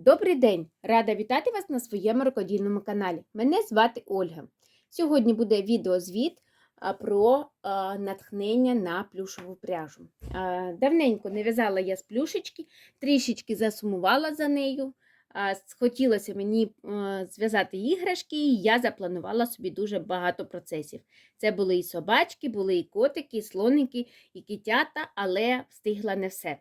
Добрий день! Рада вітати вас на своєму рукодільному каналі. Мене звати Ольга. Сьогодні буде відеозвіт про натхнення на плюшову пряжу. Давненько не в'язала я з плюшечки, трішечки засумувала за нею. Хотілося мені зв'язати іграшки, і я запланувала собі дуже багато процесів. Це були і собачки, були і котики, і слоники, і кітята, але встигла не все.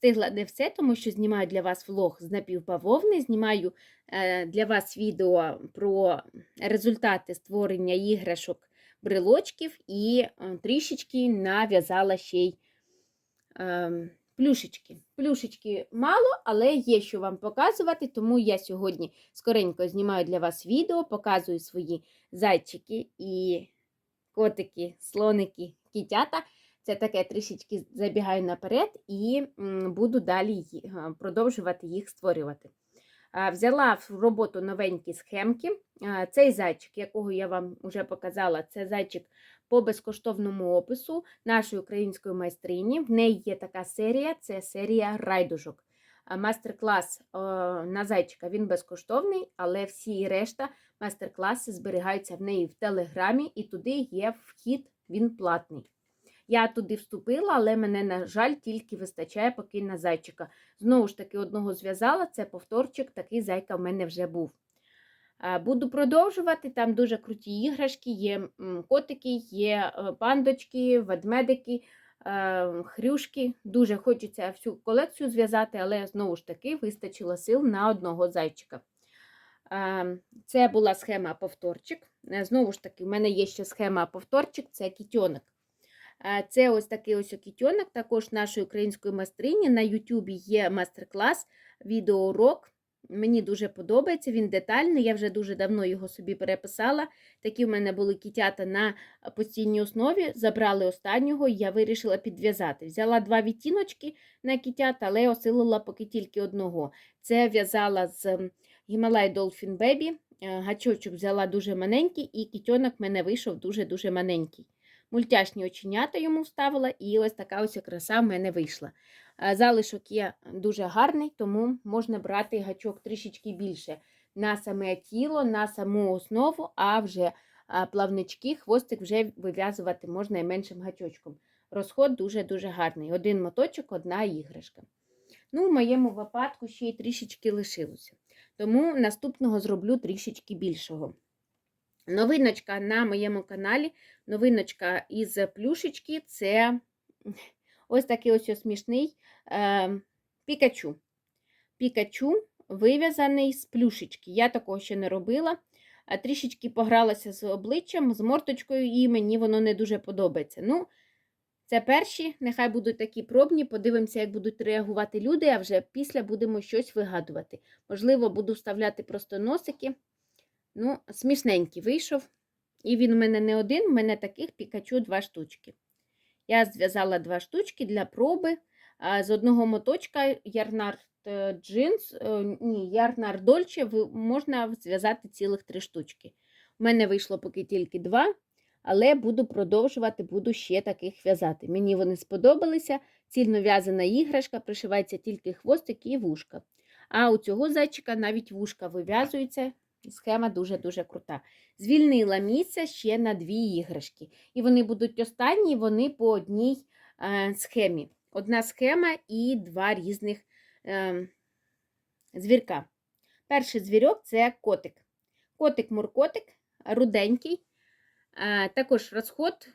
Встигла не все, тому що знімаю для вас влог з напівбавовни, знімаю е, для вас відео про результати створення іграшок брелочків і е, трішечки нав'язала ще й е, плюшечки. Плюшечки мало, але є що вам показувати, тому я сьогодні скоренько знімаю для вас відео, показую свої зайчики і котики, слоники, кітята. Це таке трішечки забігаю наперед і буду далі продовжувати їх створювати. Взяла в роботу новенькі схемки. Цей зайчик, якого я вам вже показала, це зайчик по безкоштовному опису нашої української майстрині. В неї є така серія, це серія райдужок. Мастер-клас на зайчика він безкоштовний, але всі решта майстер-класи зберігаються в неї в телеграмі, і туди є вхід, він платний. Я туди вступила, але мене, на жаль, тільки вистачає поки на зайчика. Знову ж таки, одного зв'язала, це повторчик, такий зайка в мене вже був. Буду продовжувати, там дуже круті іграшки, є котики, є е, пандочки, ведмедики, е, хрюшки. Дуже хочеться всю колекцію зв'язати, але знову ж таки вистачило сил на одного зайчика. Е, Це була схема повторчик. Е, Знову ж таки, в мене є ще схема повторчик, це кітьонок. Це ось такий ось окітьонок, також нашої української майстрині. На Ютубі є майстер-клас, відеоурок. Мені дуже подобається, він детальний. Я вже дуже давно його собі переписала. Такі в мене були кітята на постійній основі. Забрали останнього, і я вирішила підв'язати. Взяла два відтіночки на кітят, але осилила поки тільки одного. Це в'язала з Himalaya Dolphin Baby. Е, Гачочок взяла дуже маленький, і кітьонок в мене вийшов дуже-дуже маленький мультяшні оченята йому вставила, і ось така ось краса в мене вийшла. Е, Залишок є дуже гарний, тому можна брати гачок трішечки більше на саме тіло, на саму основу, а вже е, плавнички, хвостик вже вив'язувати можна і меншим гачочком. Розход дуже-дуже гарний. Один моточок, одна іграшка. Ну, в моєму випадку ще й трішечки лишилося. Тому наступного зроблю трішечки більшого. Новиночка на моєму каналі, новиночка із плюшечки це ось такий ось смішний е, пікачу. Пікачу вив'язаний з плюшечки. Я такого ще не робила. Трішечки погралася з обличчям, з морточкою, і мені воно не дуже подобається. Ну, це перші, нехай будуть такі пробні, подивимося, як будуть реагувати люди, а вже після будемо щось вигадувати. Можливо, буду вставляти просто носики. Ну, смішненький вийшов. І він у мене не один, у мене таких пікачу два штучки. Я зв'язала два штучки для проби. З одного моточка ярнар е, джинс, е, ні, ярнар дольче можна зв'язати цілих три штучки. У мене вийшло поки тільки два, але буду продовжувати, буду ще таких в'язати. Мені вони сподобалися. Цільно в'язана іграшка, пришивається тільки хвостик і вушка. А у цього зайчика навіть вушка вив'язується. Схема дуже-дуже крута. Звільнила місце ще на дві іграшки. І вони будуть останні, вони по одній е, схемі. Одна схема і два різних е, звірка. Перший звірок це котик. Котик-муркотик, руденький. Е, також розход,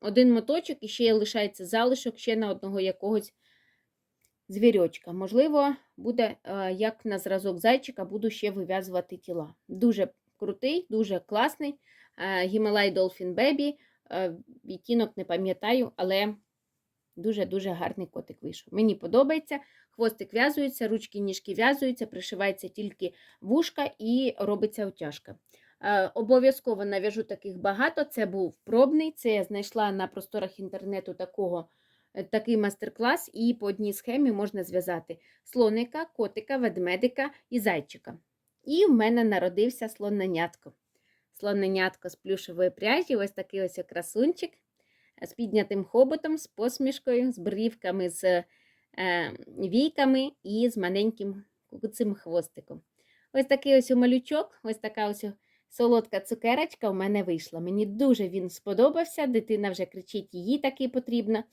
один моточок і ще лишається залишок ще на одного якогось звірочка. Можливо, буде, е, як на зразок зайчика, буду ще вив'язувати тіла. Дуже крутий, дуже класний. Е, Himalaya Dolphin Baby. е, Відтінок не пам'ятаю, але дуже-дуже гарний котик вийшов. Мені подобається. Хвостик в'язується, ручки ніжки в'язуються, пришивається тільки вушка і робиться утяжка. Е, Обов'язково нав'яжу таких багато. Це був пробний. Це я знайшла на просторах інтернету такого такий мастер-клас, і по одній схемі можна зв'язати слоника, котика, ведмедика і зайчика. І в мене народився слоненятко. Слоненятко з плюшевої пряжі, ось такий ось красунчик з піднятим хоботом, з посмішкою, з брівками, з е, війками і з маленьким цим хвостиком. Ось такий ось малючок, ось така ось солодка цукерочка у мене вийшла. Мені дуже він сподобався. Дитина вже кричить, їй такий потрібно.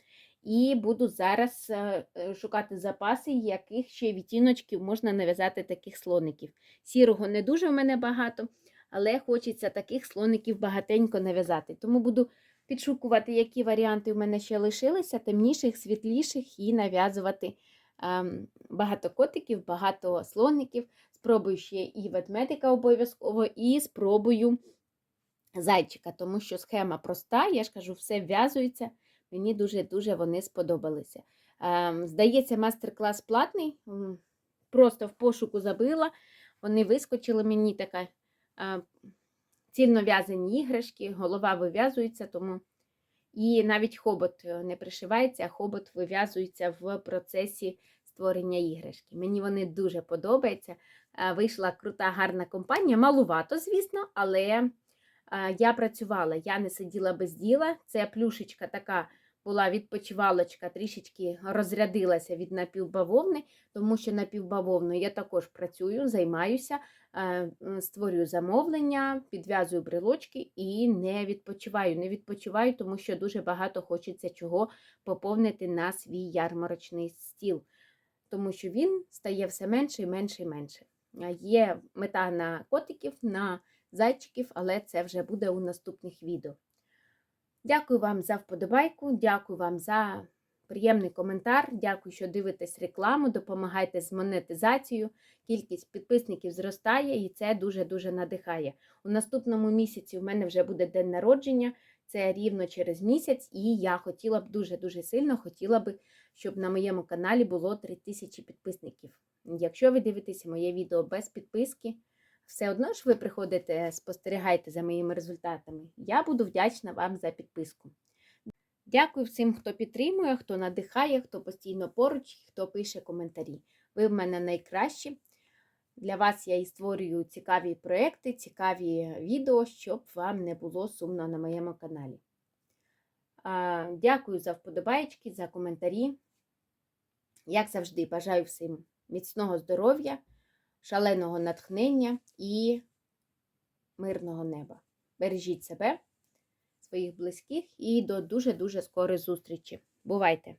І буду зараз е, е, шукати запаси, яких ще відтіночків можна нав'язати таких слоників. Сірого не дуже в мене багато, але хочеться таких слоників багатенько нав'язати. Тому буду підшукувати, які варіанти в мене ще лишилися, темніших, світліших, і нав'язувати ем, багато котиків, багато слоників. Спробую ще і ведмедика обов'язково, і спробую зайчика, тому що схема проста, я ж кажу, все в'язується. Мені дуже-дуже вони сподобалися. Ем, Здається, мастер-клас платний. Просто в пошуку забила. Вони вискочили мені така а, цільнов'язані іграшки, голова вив'язується, тому і навіть хобот е, не пришивається, а хобот вив'язується в процесі створення іграшки. Мені вони дуже подобаються. Е, Вийшла крута, гарна компанія. Малувато, звісно, але е, я працювала, я не сиділа без діла. Це плюшечка така була відпочивалочка, трішечки розрядилася від напівбавовни, тому що напівбавовну я також працюю, займаюся, е, створюю замовлення, підв'язую брелочки і не відпочиваю. Не відпочиваю, тому що дуже багато хочеться чого поповнити на свій ярмарочний стіл, тому що він стає все менше і менше і менше. Є мета на котиків, на зайчиків, але це вже буде у наступних відео. Дякую вам за вподобайку, дякую вам за приємний коментар. Дякую, що дивитесь рекламу, допомагайте з монетизацією. Кількість підписників зростає і це дуже-дуже надихає. У наступному місяці в мене вже буде день народження, це рівно через місяць, і я хотіла б дуже-дуже сильно хотіла б, щоб на моєму каналі було 3000 підписників. Якщо ви дивитеся моє відео без підписки, все одно ж ви приходите, спостерігаєте за моїми результатами. Я буду вдячна вам за підписку. Дякую всім, хто підтримує, хто надихає, хто постійно поруч, хто пише коментарі. Ви в мене найкращі. Для вас я і створюю цікаві проекти, цікаві відео, щоб вам не було сумно на моєму каналі. Дякую за вподобайки, за коментарі. Як завжди, бажаю всім міцного здоров'я, шаленого натхнення і мирного неба. Бережіть себе, своїх близьких і до дуже-дуже скорої зустрічі. Бувайте!